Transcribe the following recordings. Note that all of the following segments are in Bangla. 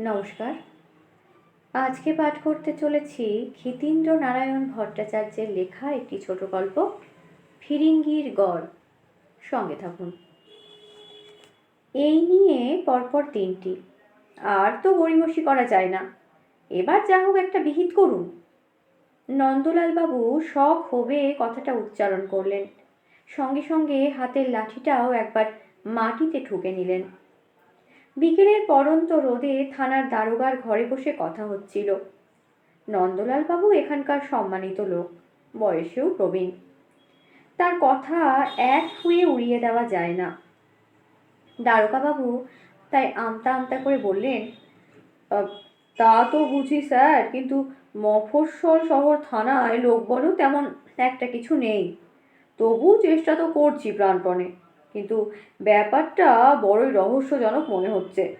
নমস্কার। আজকে পাঠ করতে চলেছি ক্ষিতীন্দ্র নারায়ণ ভট্টাচার্যের লেখা একটি ছোট গল্প, ফিরিঙ্গির গড়। সঙ্গে থাকুন। এই নিয়ে পরপর তিনটি। আর তো গড়িমসি করা যায় না। এবার যা হোক একটা বিহিত করুন। নন্দলালবাবু শখ হবে কথাটা উচ্চারণ করলেন। সঙ্গে সঙ্গে হাতের লাঠিটাও একবার মাটিতে ঠুকে নিলেন। বিকেলের পরন্ত রোদে থানার দারোগার ঘরে বসে কথা হচ্ছিল। নন্দলাল বাবু এখানকার সম্মানিত লোক, বয়সেও প্রবীণ। তার কথা এক ফুয়ে উড়িয়ে দেওয়া যায় না। দারোগাবাবু তাই আমতা আমতা করে বললেন তা তো বুঝি স্যার, কিন্তু মফস্বল শহর থানায় লোকবলও তেমন একটা কিছু নেই। তবু চেষ্টা তো করছি প্রাণপণে। কিন্তু ব্যাপারটা বড়ই রহস্যজনক মনে হচ্ছে।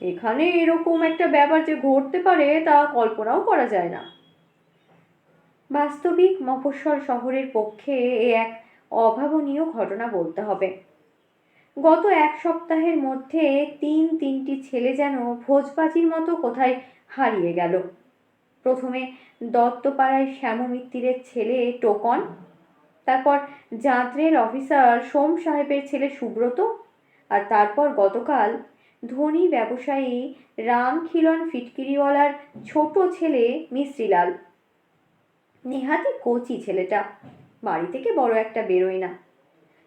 এখানে এরকম একটা ব্যাপার যে ঘটতে পারে তা কল্পনাও করা যায় না। বাস্তবিক মফস্বল শহরের পক্ষে এ এক অভাবনীয় ঘটনা বলতে হবে। গত এক সপ্তাহের মধ্যে তিন তিনটি ছেলে যেন ভোজবাজির মতো কোথায় হারিয়ে গেল। প্রথমে দত্তপাড়ায় শ্যাম মিত্তিরের ছেলে টোকন তারপর জাঁতরের অফিসার সোম সাহেবের ছেলে সুব্রত আর তারপর গতকাল ধনী ব্যবসায়ী রামখিলন ফিটকিরিওয়ালার ছোট ছেলে মিস্ত্রিলাল নেহাতি কচি ছেলেটা। বাড়ি থেকে বড় একটা বেরোয় না।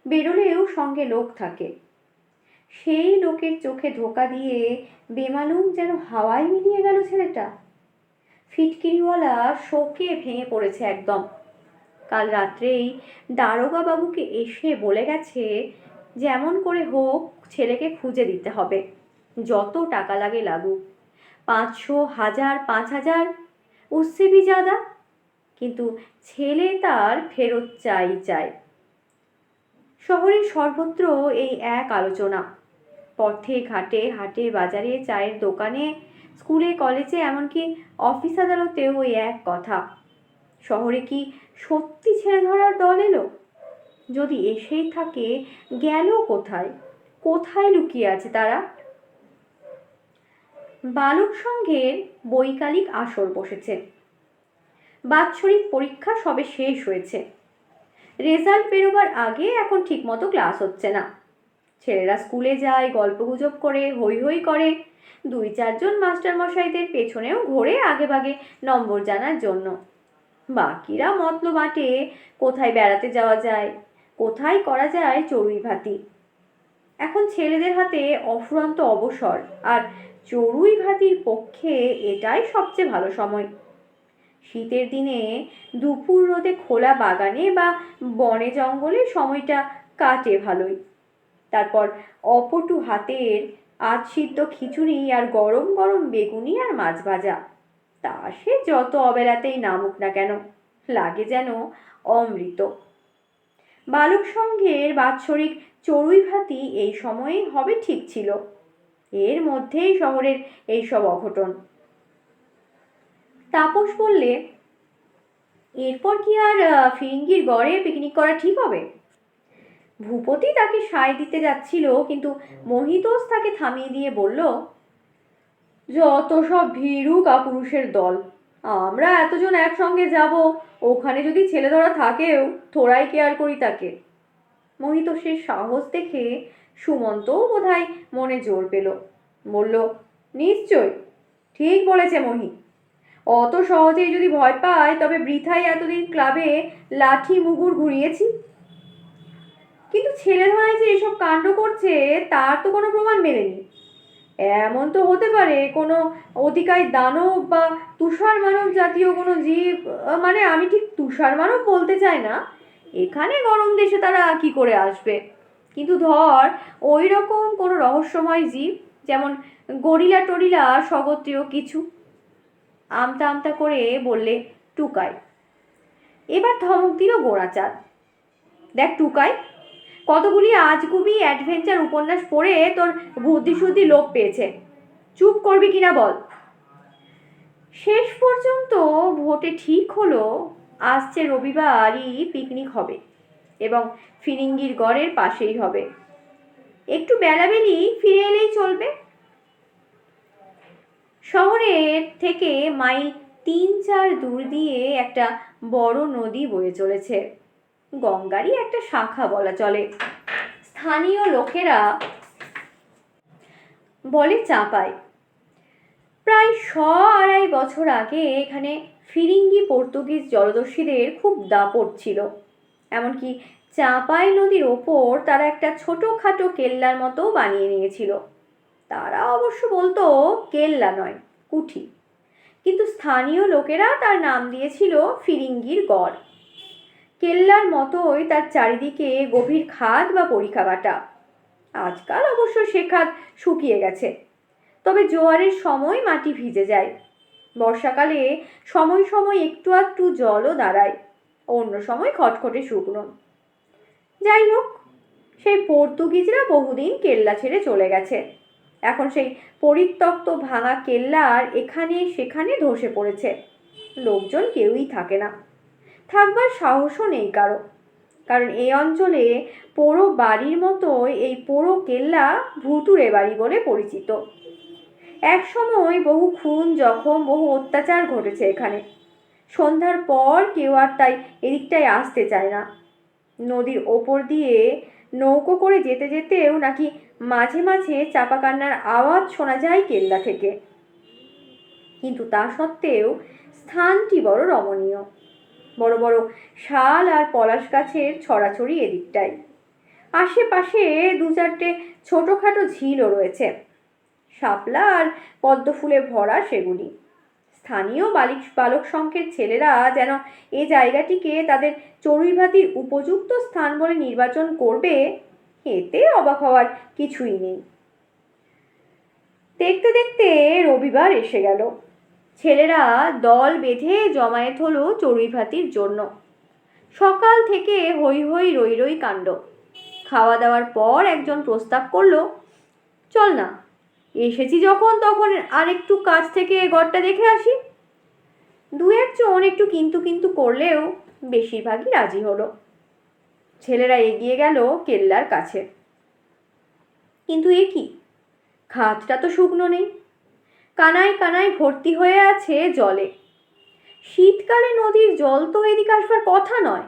বেরোলেও সঙ্গে লোক থাকে। সেই লোকের চোখে ধোকা দিয়ে বেমালুম যেন হাওয়ায় মিলিয়ে গেল ছেলেটা। ফিটকিরিওয়ালা শোকে ভেঙে পড়েছে একদম। কাল রাত্রেই দারোগা বাবুকে এসে বলে গেছে যেমন করে হোক ছেলেকে খুঁজে দিতে হবে। যত টাকা লাগে লাগুক। পাঁচশো, হাজার, পাঁচ হাজার। উসছে বি জাদা কিন্তু ছেলে তার ফেরত চাই চাই শহরের সর্বত্র এই এক আলোচনা। পথে, ঘাটে, হাটে, বাজারে, চায়ের দোকানে, স্কুলে, কলেজে, এমনকি অফিস আদালতেও ওই এক কথা। শহরে কি সত্যি ছেড়ে ধরার দল এলো? যদি এসেই থাকে, গেল কোথায়? কোথায় লুকিয়ে আছে তারা? বালক সংঘের বৈকালিক আসর বসেছে। বাৎসরিক পরীক্ষা সবে শেষ হয়েছে। রেজাল্ট বেরোবার আগে এখন ঠিকমতো ক্লাস হচ্ছে না। ছেলেরা স্কুলে যায়, গল্পগুজব করে হই হই করে। দুই চারজন মাস্টারমশাইদের পেছনেও ঘোরে আগেভাগে নম্বর জানার জন্য। বাকিরা মতলব বাটে কোথায় বেড়াতে যাওয়া যায়, কোথায় করা যায় চড়ুই ভাতি। এখন ছেলেদের হাতে অফুরন্ত অবসর, আর চড়ুই ভাতির পক্ষে এটাই সবচেয়ে ভালো সময়। শীতের দিনে দুপুর রোদে খোলা বাগানে বা বনে জঙ্গলে সময়টা কাটে ভালোই। তারপর অপটু হাতের আজ সিদ্ধ খিচুড়ি আর গরম গরম বেগুনি আর মাছ ভাজা। তা সে যত অবেলাতেই নামুক না কেন, লাগে যেন অমৃত। বালক সংঘের বাৎসরিক চড়ুই ভাতি এই সময়েই হবে ঠিক ছিল। এর মধ্যেই শহরের এইসব অঘটন। তাপস বললে, এরপর কি আর ফিরিঙ্গির গড়ে পিকনিক করা ঠিক হবে? ভূপতি তাকে সায় দিতে যাচ্ছিল, কিন্তু মহিতোষ তাকে থামিয়ে দিয়ে বলল যত সব ভীরু কাপুরুষের দল। আমরা এতজন একসঙ্গে যাব, ওখানে যদি ছেলে ধরা থাকেও, থোড়াই কেয়ার করি তাকে। মোহিত সে সাহস দেখে সুমন্তও বোধহয় মনে জোর পেল। বলল, নিশ্চয়, ঠিক বলেছে মহি। অত সহজেই যদি ভয় পায় তবে বৃথাই এতদিন ক্লাবে লাঠি মুগুর ঘুরিয়েছি। কিন্তু ছেলে ধরায় যে এসব কাণ্ড করছে, তার তো কোনো প্রমাণ মেলেনি। এমন তো হতে পারে, কোনো অতিকায় দানব বা তুষার মানব জাতীয় কোনো জীব মানে আমি ঠিক তুষার মানব বলতে চাই না। এখানে গরম দেশে তারা কি করে আসবে? কিন্তু ধর ওই রকম কোনো রহস্যময় জীব, যেমন গরিলা টরিলা, স্বগোত্রীয় কিছু। আমতা আমতা করে বললে, টুকাই। এবার ধমক দিল গোড়াচাঁদ দেখ টুকাই কতগুলি আজগুবি অ্যাডভেঞ্চার উপন্যাস পড়ে তোর বুদ্ধি শুদ্ধি লোপ পেয়েছে? চুপ করবি কিনা বল। শেষ পর্যন্ত ভোটে ঠিক হলো, আসছে রবিবারই পিকনিক হবে এবং ফিরিঙ্গির গড়ের পাশেই হবে। একটু বেলাবেলি ফিরে এলেই চলবে। শহরের থেকে মাইল তিন চার দূর দিয়ে একটা বড় নদী বয়ে চলেছে। গঙ্গারই একটা শাখা বলা চলে। স্থানীয় লোকেরা বলে চাঁপায় প্রায় শ আড়াই বছর আগে এখানে ফিরিঙ্গি পর্তুগিজ জলদস্যুদের খুব দাপট ছিল। এমনকি চাঁপাই নদীর ওপর তারা একটা ছোটোখাটো কেল্লার মতো বানিয়ে নিয়েছিল। তারা অবশ্য বলতো কেল্লা নয়, কুঠি। কিন্তু স্থানীয় লোকেরা তার নাম দিয়েছিল ফিরিঙ্গির গড়। কেল্লার মতোই তার চারিদিকে গভীর খাদ বা পরিখাবাটা আজকাল অবশ্য সে খাদ শুকিয়ে গেছে। তবে জোয়ারের সময় মাটি ভিজে যায়। বর্ষাকালে সময় সময় একটু একটু জলও দাঁড়ায়। অন্য সময় খটখটে শুকনো। যাই হোক, সেই পর্তুগিজরা বহুদিন কেল্লা ছেড়ে চলে গেছে। এখন সেই পরিত্যক্ত ভাঙা কেল্লার এখানে সেখানে ধসে পড়েছে। লোকজন কেউই থাকে না। থাকবার সাহসও নেই কারও। কারণ এই অঞ্চলে পোড়ো বাড়ির মতো এই পোড়ো কেল্লা ভুতুড়ে বাড়ি বলে পরিচিত। এক সময় বহু খুন, জখম, বহু অত্যাচার ঘটেছে এখানে। সন্ধ্যার পর কেউ আর তাই এদিকটায় আসতে চায় না। নদীর ওপর দিয়ে নৌকো করে যেতে যেতেও নাকি মাঝে মাঝে চাপা কান্নার আওয়াজ শোনা যায় কেল্লা থেকে। কিন্তু তা সত্ত্বেও স্থানটি বড় রমণীয়। বড় বড় শাল আর পলাশ গাছের ছড়াছড়ি এদিকটায় আশেপাশে দু চারটে ছোটোখাটো ঝিলও রয়েছে। শাপলা আর পদ্ম ফুলে ভরা সেগুলি স্থানীয় বালিক বালক সংখ্যের ছেলেরা যেন এ জায়গাটিকে তাদের চড়ুইভাতির উপযুক্ত স্থান বলে নির্বাচন করবে, এতে অবাক হওয়ার কিছুই নেই। দেখতে দেখতে রবিবার এসে গেল। ছেলেরা দল বেঁধে জমায়েত হলো চড়ুইভাতির জন্য। সকাল থেকে হই হই রই রই কাণ্ড। খাওয়া দাওয়ার পর একজন প্রস্তাব করল, চল না, এসেছি যখন, তখন আর একটু কাছ থেকে ঘরটা দেখে আসি। দু একজন একটু কিন্তু কিন্তু করলেও বেশিরভাগই রাজি হলো। ছেলেরা এগিয়ে গেল কেল্লার কাছে। কিন্তু এ কি? খাতটা তো শুকনো নেই কানায় কানায় ভর্তি হয়ে আছে জলে। শীতকালে নদীর জল তো এদিকে আসবার কথা নয়।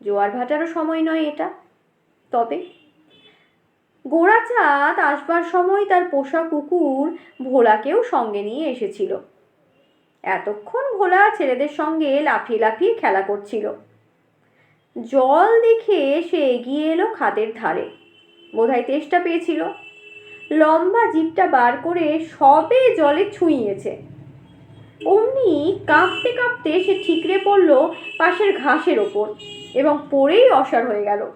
জোয়ার ভাটারও সময় নয় এটা। তবে গোড়াচাঁদ আসবার সময় তার পোষা কুকুর ভোলাকেও সঙ্গে নিয়ে এসেছিল। এতক্ষণ ভোলা ছেলেদের সঙ্গে লাফিয়ে লাফিয়ে খেলা করছিল। জল দেখে সে এগিয়ে এলো খাদের ধারে। বোধহয় তেষ্টা পেয়েছিল। লম্বা জিপটা বার করে সবে জলে ছুঁইয়েছে। অমনি কাঁপতে কাঁপতে সে ঠিকরে পড়ল পাশের ঘাসের ওপর এবং পড়েই অসার হয়ে গেল।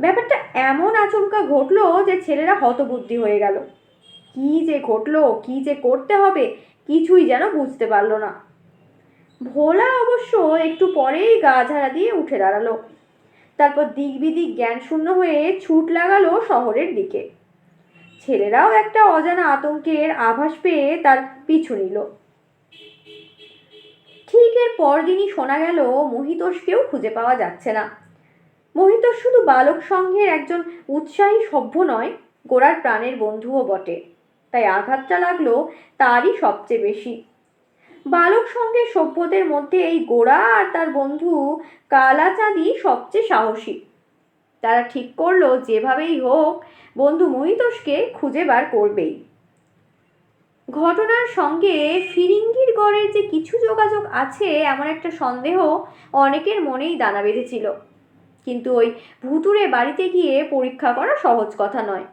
ব্যাপারটা এমন আচমকা ঘটলো যে ছেলেরা হতবুদ্ধি হয়ে গেল। কি যে ঘটলো, কি যে করতে হবে কিছুই যেন বুঝতে পারল না। ভোলা অবশ্য একটু পরেই গা ঝাড়া দিয়ে উঠে দাঁড়াল। তারপর দিক বিদিক জ্ঞান শূন্য হয়ে ছুট লাগালো শহরের দিকে। ছেলেরাও একটা অজানা আতঙ্কের আভাস পেয়ে তার পিছু নিল। ঠিক এর পরদিনই শোনা গেল, মহিতোষকেও খুঁজে পাওয়া যাচ্ছে না। মহিতোষ শুধু বালক সংঘের একজন উৎসাহী সভ্য নয়, গোড়ার প্রাণের বন্ধুও বটে। তাই আঘাতটা লাগল তারই সবচেয়ে বেশি। বালক সঙ্গে সভ্যদের মধ্যে এই গোড়া আর তার বন্ধু কালাচাঁদি সবচেয়ে সাহসী। তারা ঠিক করল যেভাবেই হোক, বন্ধু মহিতোষকে খুঁজে বার করবেই। ঘটনার সঙ্গে ফিরিঙ্গির গড়ের যে কিছু যোগাযোগ আছে, এমন একটা সন্দেহ অনেকের মনেই দানা বেঁধেছিল। কিন্তু ওই ভুতুরে বাড়িতে গিয়ে পরীক্ষা করা সহজ কথা নয়।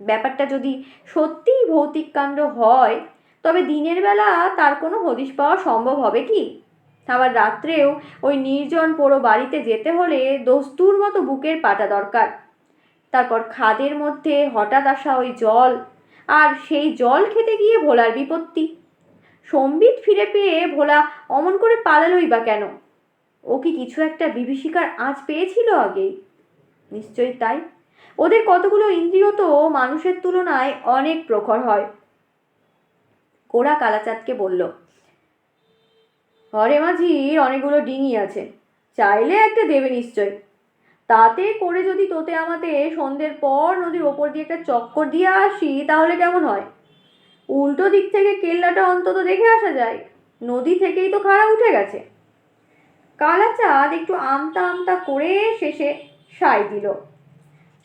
ব্যাপারটা যদি সত্যিই ভৌতিক কাণ্ড হয়, তবে দিনের বেলা তার কোনো হদিশ পাওয়া সম্ভব হবে কি? আবার রাত্রেও ওই নির্জন পোড়ো বাড়িতে যেতে হলে দস্তুর মতো বুকের পাটা দরকার। তারপর খাদের মধ্যে হঠাৎ আসা ওই জল, আর সেই জল খেতে গিয়ে ভোলার বিপত্তি। সম্বিত ফিরে পেয়ে ভোলা অমন করে পালালোই বা কেন? ও কি কিছু একটা বিভীষিকার আঁচ পেয়েছিল আগেই? নিশ্চয়ই তাই। ওদের কতগুলো ইন্দ্রিয় তো মানুষের তুলনায় অনেক প্রখর হয়। কোড়া কালাচাঁদকে বলল ঘরে মাঝির অনেকগুলো ডিঙি আছে। চাইলে একটা দেবে নিশ্চয়। তাতে করে যদি তোতে আমাতে সন্ধ্যের পর নদীর ওপর দিয়ে একটা চক্কর দিয়ে আসি, তাহলে কেমন হয়? উল্টো দিক থেকে কেল্লাটা অন্তত দেখে আসা যায়। নদী থেকেই তো খাড়া উঠে গেছে। কালাচাঁদ একটু আমতা আমতা করে শেষে সাই দিল।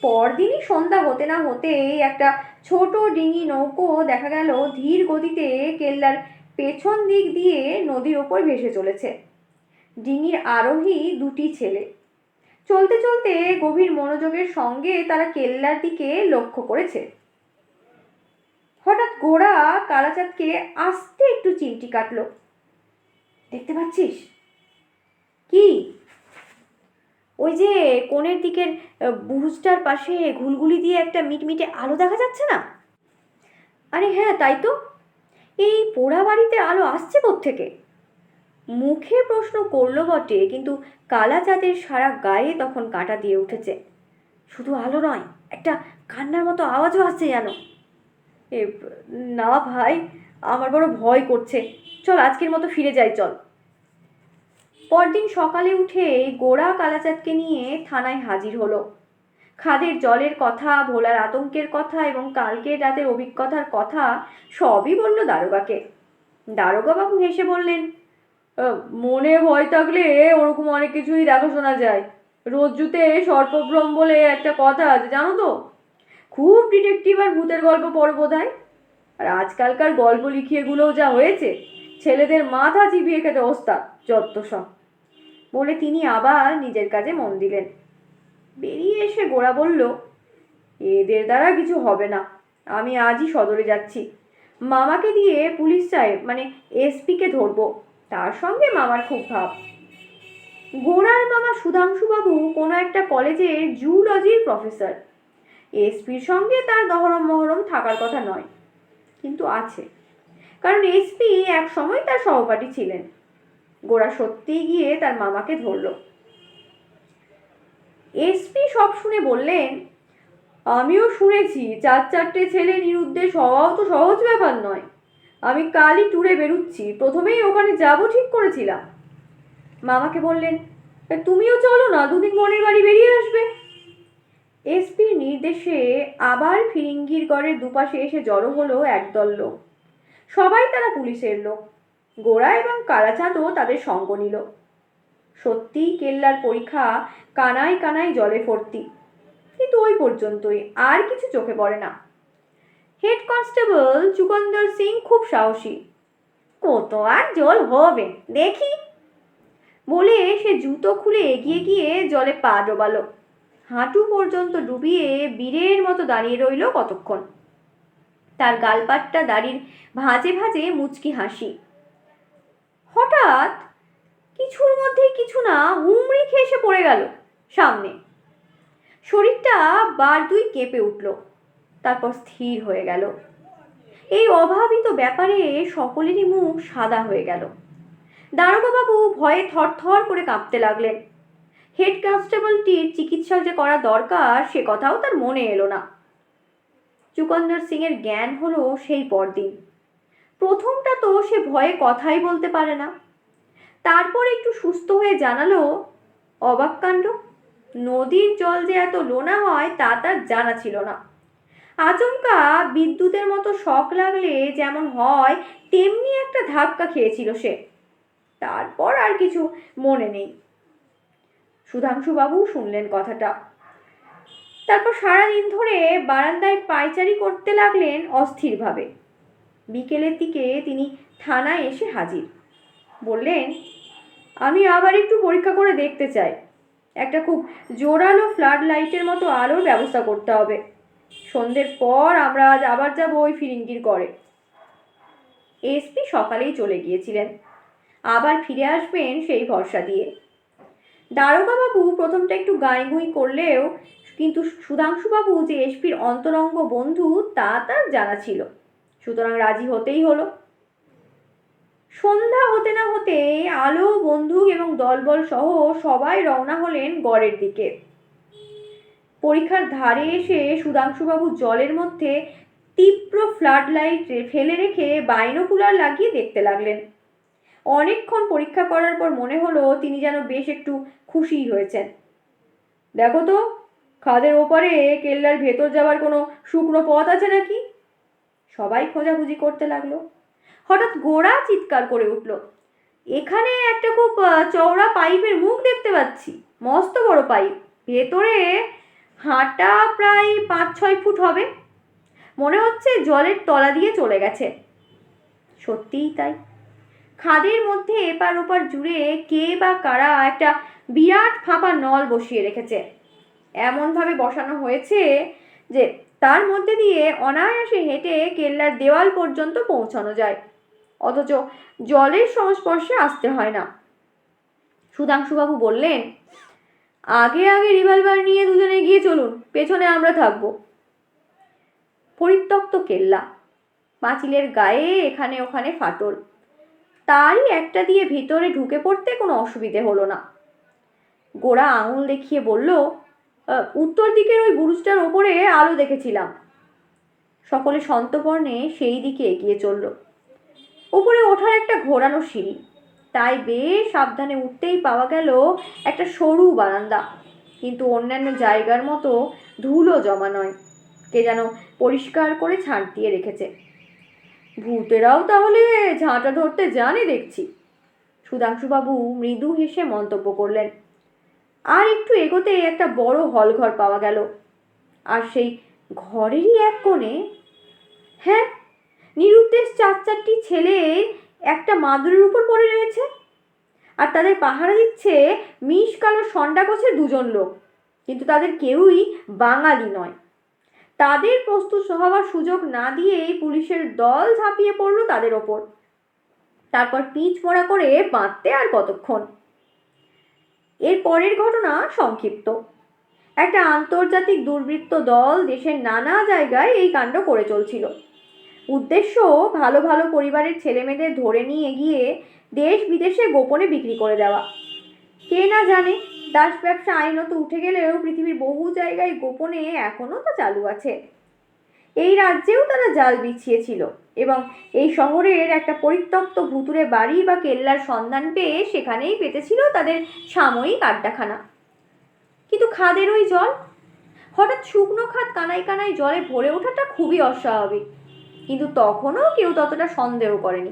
পরদিনই সন্ধ্যা হতে না হতেই একটা ছোট ডিঙি নৌকো দেখা গেল ধীর গতিতে কেল্লার পেছন দিক দিয়ে নদীর ওপর ভেসে চলেছে। ডিঙির আরোহী দুটি ছেলে। চলতে চলতে গভীর মনোযোগের সঙ্গে তারা কেল্লার দিকে লক্ষ্য করেছে। হঠাৎ গোড়া কালাচাঁদকে আস্তে একটু চিমটি কাটলো। দেখতে পাচ্ছিস? কি? ওই যে কোণের দিকের বুরুজটার পাশে ঘুলগুলি দিয়ে একটা মিটমিটে আলো দেখা যাচ্ছে না? আরে হ্যাঁ তাই তো। এই পোড়া বাড়িতে আলো আসছে থেকে মুখে প্রশ্ন করল বটে, কিন্তু কালাচাঁদের সারা গায়ে তখন কাঁটা দিয়ে উঠেছে। শুধু আলো নয়, একটা কান্নার মতো আওয়াজও আসছে যেন। এ, না ভাই, আমার বড় ভয় করছে। চল, আজকের মতো ফিরে যাই, চল। পরদিন সকালে উঠে গোড়া কালাচাঁদকে নিয়ে থানায় হাজির হলো। খাদের জলের কথা, ভোলার আতঙ্কের কথা এবং কালকের রাতের অভিজ্ঞতার কথা সবই বলল দারোগাকে। দারোগাবাবু হেসে বললেন মনে ভয় থাকলে ওরকম অনেক কিছুই দেখাশোনা যায়। রজ্জুতে সর্পভ্রম বলে একটা কথা আছে, জানো তো? খুব ডিটেকটিভ আর ভূতের গল্প পড়ো বোধ আর আজকালকার গল্প লিখিয়েগুলোও যা হয়েছে, ছেলেদের মাথা চিবিয়ে খেতে ওস্তাদ যত সব বলে তিনি আবার নিজের কাজে মন দিলেন। বেরিয়ে এসে গোড়া বলল, এদের দ্বারা কিছু হবে না। আমি আজই সদরে যাচ্ছি। মামাকে দিয়ে পুলিশ সাহেব মানে এসপিকে ধরবো। তার সঙ্গে মামার খুব ভাব। গোড়ার মামা সুধাংশুবাবু কোনো একটা কলেজের জুলজির প্রফেসর। এসপির সঙ্গে তার দহরম মহরম থাকার কথা নয়, কিন্তু আছে। কারণ এসপি এক সময় তার সহপাঠী ছিলেন। গোড়া সত্যিই গিয়ে তার মামাকে ধরল। এসপি সব শুনে বললেন, আমিও শুনেছি, চার চারটে ছেলে নিরুদ্দেশ হওয়াও তো সহজ ব্যাপার নয়। আমি কালই ট্যুরে বেরুচ্ছি, প্রথমেই ওখানে যাব ঠিক করেছিলাম। মামাকে বললেন "তা তুমিও চলো না, দুদিন বোনের বাড়ি বেরিয়ে আসবে। এসপির নির্দেশে আবার ফিরিঙ্গির গড়ের দুপাশে এসে জড়ো হলো একদল লোক। সবাই তারা পুলিশের লোক। গোড়া এবং কালাচাঁদও তাদের সঙ্গ নিল। সত্যিই কেল্লার পরীক্ষা কানায় কানায় জলে ভর্তি। কিন্তু ওই পর্যন্তই, আর কিছু চোখে পড়ে না। হেড কনস্টেবল চুকন্দর সিং খুব সাহসী। কত আর জল হবে, দেখি। বলে সে জুতো খুলে এগিয়ে গিয়ে জলে পা ডোবালো। হাঁটু পর্যন্ত ডুবিয়ে বীরের মতো দাঁড়িয়ে রইল কতক্ষণ। তার গালপাটটা দাড়ির ভাঁজে ভাঁজে মুচকি হাসি। হঠাৎ কিছুর মধ্যে কিছু না হুমড়ি খেয়ে এসে পড়ে গেল সামনে। শরীরটা বার দুই কেঁপে উঠল, তারপর স্থির হয়ে গেল। এই অভাবিত ব্যাপারে সকলেরই মুখ সাদা হয়ে গেল। দারোগাবাবু ভয়ে থরথর করে কাঁপতে লাগলেন। হেড কনস্টেবলটির চিকিৎসা যে করা দরকার, সে কথাও তার মনে এলো না। চুকন্দর সিংয়ের জ্ঞান হলো সেই পরদিন। প্রথমটা তো সে ভয়ে কথাই বলতে পারে না। তারপর একটু সুস্থ হয়ে জানালো, অবাক কাণ্ড। নদীর জল যে এত লোনা হয়, তা তার জানা ছিল না। আচমকা বিদ্যুতের মতো শখ লাগলে যেমন হয়, তেমনি একটা ধাক্কা খেয়েছিল সে। তারপর আর কিছু মনে নেই। সুধাংশুবাবু শুনলেন কথাটা। তারপর সারাদিন ধরে বারান্দায় পায়চারি করতে লাগলেন অস্থিরভাবে। বিকেলের দিকে তিনি থানায় এসে হাজির। বললেন, আমি আবার একটু পরীক্ষা করে দেখতে চাই। একটা খুব জোরালো ফ্লাড লাইটের মতো আলোর ব্যবস্থা করতে হবে। সন্ধ্যের পর আমরা আজ আবার যাব ওই ফিরিঙ্গির করে এসপি সকালেই চলে গিয়েছিলেন। আবার ফিরে আসবেন সেই ভরসা দিয়ে। দারোগাবাবু প্রথমটা একটু গাঁই করলেও কিন্তু সুধাংশুবাবু যে এসপির অন্তরঙ্গ বন্ধু তা তার জানা ছিল। সুতরাং রাজি হতেই হলো। সন্ধ্যা হতে না হতে আলো, বন্দুক এবং দলবল সহ সবাই রওনা হলেন গড়ের দিকে। পরীক্ষার ধারে এসে সুধাংশুবাবু জলের মধ্যে তীব্র ফ্লাড লাইট ফেলে রেখে বাইনোকুলার লাগিয়ে দেখতে লাগলেন। অনেকক্ষণ পরীক্ষা করার পর মনে হলো তিনি যেন বেশ একটু খুশিই হয়েছেন। দেখো তো, খাদের ওপারে কেল্লার ভেতর যাওয়ার কোনো শুকনো পথ আছে নাকি? সবাই খোঁজাখুঁজি করতে লাগল। হঠাৎ গোড়া চিৎকার করে উঠল। এখানে একটা খুব চওড়া পাইপের মুখ দেখতে পাচ্ছি। মস্ত বড় পাইপ। ভেতরে হাঁটা প্রায় পাঁচ ছয় ফুট হবে। মনে হচ্ছে জলের তলা দিয়ে চলে গেছে। সত্যিই তাই। খাদের মধ্যে এপার ওপার জুড়ে কে বা কারা একটা বিরাট ফাঁপা নল বসিয়ে রেখেছে। এমনভাবে বসানো হয়েছে যে তার মধ্যে দিয়ে অনায়াসে হেঁটে কেল্লার দেওয়াল পর্যন্ত পৌঁছানো যায়। অথচ জলের সংস্পর্শে আসতে হয় না। সুধাংশুবাবু বললেন, আগে আগে রিভলভার নিয়ে দুজনে গিয়ে চলুন, পেছনে আমরা থাকব। পরিত্যক্ত কেল্লা, পাঁচিলের গায়ে এখানে ওখানে ফাটল, তারই একটা দিয়ে ভিতরে ঢুকে পড়তে কোনো অসুবিধে হলো না। গোড়া আঙুল দেখিয়ে বলল উত্তর দিকের ওই বুরুজটার ওপরে আলো দেখেছিলাম। সকলে সন্তপর্ণে সেই দিকে এগিয়ে চলল। উপরে ওঠার একটা ঘোরানো সিঁড়ি। তাই বেশ সাবধানে উঠতেই পাওয়া গেল একটা সরু বারান্দা। কিন্তু অন্যান্য জায়গার মতো ধুলো জমা নয়। কে যেন পরিষ্কার করে ছাঁট দিয়ে রেখেছে। ভূতেরাও তাহলে ঝাঁটা ধরতে জানে দেখছি। সুধাংশুবাবু মৃদু হেসে মন্তব্য করলেন, আর একটু এগোতে একটা বড় হল ঘর পাওয়া গেল। আর সেই ঘরেরই এক কোণে হ্যাঁ নিরুদ্দেশ চার চারটি ছেলে একটা মাদুরের উপর পড়ে রয়েছে আর তাদের পাহারা দিচ্ছে মিশ কালো, সন্ডা গোছে দুজন লোক। কিন্তু তাদের কেউই বাঙালি নয়। তাদের প্রস্তুত হওয়ার সুযোগ না দিয়েই পুলিশের দল ঝাঁপিয়ে পড়ল তাদের ওপর। তারপর পিচ মোড়া করে বাঁধতে আর কতক্ষণ। এর পরের ঘটনা সংক্ষিপ্ত। একটা আন্তর্জাতিক দুর্বৃত্ত দল দেশের নানা জায়গায় এই কাণ্ড করে চলছিল। উদ্দেশ্য ভালো ভালো পরিবারের ছেলেমেয়েদের ধরে নিয়ে গিয়ে দেশ বিদেশে গোপনে বিক্রি করে দেওয়া। কে না জানে, দাস ব্যবসা আইনত উঠে গেলেও পৃথিবীর বহু জায়গায় গোপনে এখনও তা চালু আছে। এই রাজ্যেও তারা জাল বিছিয়েছিল এবং এই শহরের একটা পরিত্যক্ত ভুতুরে বাড়ি বা কেল্লার সন্ধান পেয়ে সেখানেই পেতেছিল তাদের সাময়িক আড্ডাখানা। কিন্তু খাদের ওই জল? হঠাৎ শুকনো খাদ কানায় কানায় জলে ভরে ওঠাটা খুবই অস্বাভাবিক। কিন্তু তখনও কেউ ততটা সন্দেহ করেনি।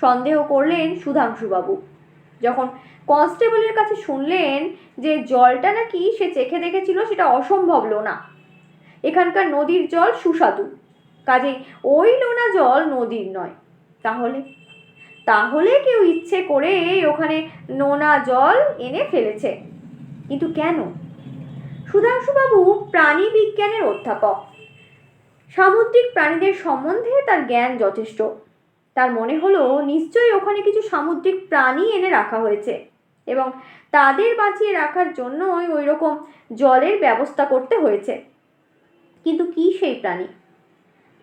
সন্দেহ করলেন সুধাংশুবাবু। যখন কনস্টেবলের কাছে শুনলেন যে জলটা নাকি সে চেখে দেখেছিল, সেটা অসম্ভব লোনা। এখানকার নদীর জল সুস্বাদু। কাজেই ওই লোনা জল নদীর নয়। তাহলে? তাহলে কেউ ইচ্ছে করে ওখানে নোনা জল এনে ফেলেছে। কিন্তু কেন? সুধাংশুবাবু প্রাণী বিজ্ঞানের অধ্যাপক। সামুদ্রিক প্রাণীদের সম্বন্ধে তার জ্ঞান যথেষ্ট। তার মনে হলো, নিশ্চয়ই ওখানে কিছু সামুদ্রিক প্রাণী এনে রাখা হয়েছে এবং তাদের বাঁচিয়ে রাখার জন্যই ওই রকম জলের ব্যবস্থা করতে হয়েছে। কিন্তু কি সেই প্রাণী?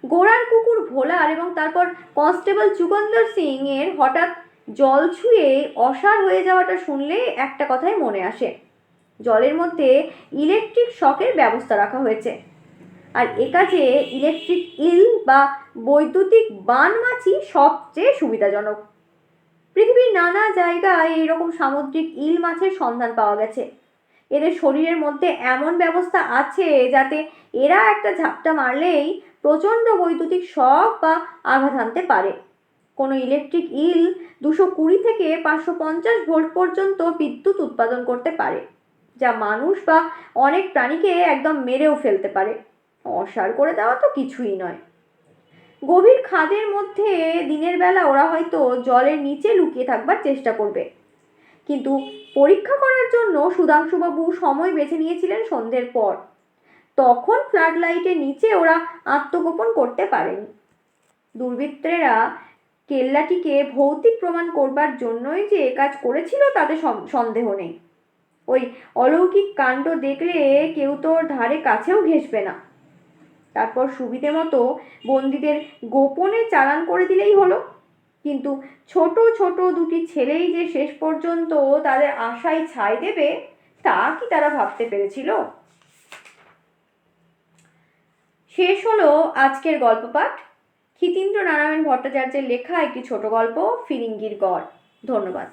গোড়ার কুকুর ভোলার এবং তারপর কনস্টেবল যুগন্দর সিং এর হঠাৎ জল ছুঁয়ে অসার হয়ে যাওয়াটা শুনলে একটা কথাই মনে আসে। জলের মধ্যে ইলেকট্রিক শকের ব্যবস্থা রাখা হয়েছে। আর এ কাজে ইলেকট্রিক ইল বা বৈদ্যুতিক বান মাছি সবচেয়ে সুবিধাজনক। পৃথিবীর নানা জায়গায় এইরকম সামুদ্রিক ইল মাছের সন্ধান পাওয়া গেছে। এদের শরীরের মধ্যে এমন ব্যবস্থা আছে যাতে এরা একটা ঝাপটা মারলেই প্রচণ্ড বৈদ্যুতিক শক বা আঘাত আনতে পারে। কোনো ইলেকট্রিক ইল দুশো কুড়ি থেকে পাঁচশো পঞ্চাশ ভোল্ট পর্যন্ত বিদ্যুৎ উৎপাদন করতে পারে, যা মানুষ বা অনেক প্রাণীকে একদম মেরেও ফেলতে পারে। অসার করে দেওয়া তো কিছুই নয়। গভীর খাদের মধ্যে দিনের বেলা ওরা হয়তো জলের নিচে লুকিয়ে থাকবার চেষ্টা করবে। কিন্তু পরীক্ষা করার জন্য সুধাংশুবাবু সময় বেছে নিয়েছিলেন সন্ধ্যের পর। তখন ফ্লাড লাইটের নিচে ওরা আত্মগোপন করতে পারেনি। দুর্বৃত্তেরা কেল্লাটিকে ভৌতিক প্রমাণ করবার জন্যই যে এ কাজ করেছিল তাতে সন্দেহ নেই। ওই অলৌকিক কাণ্ড দেখলে কেউ তোর ধারে কাছেও ঘেসবে না। তারপর সুবিধে মতো বন্দীদের গোপনে চালান করে দিলেই হলো। কিন্তু ছোট ছোট দুটি ছেলেই যে শেষ পর্যন্ত তাদের আশায় ছাই দেবে, তা কি তারা ভাবতে পেরেছিল? শেষ হলো আজকের গল্প পাঠ। ক্ষিতীন্দ্র নারায়ণ ভট্টাচার্যের লেখা একটি ছোট গল্প, ফিরিঙ্গির গড়। ধন্যবাদ।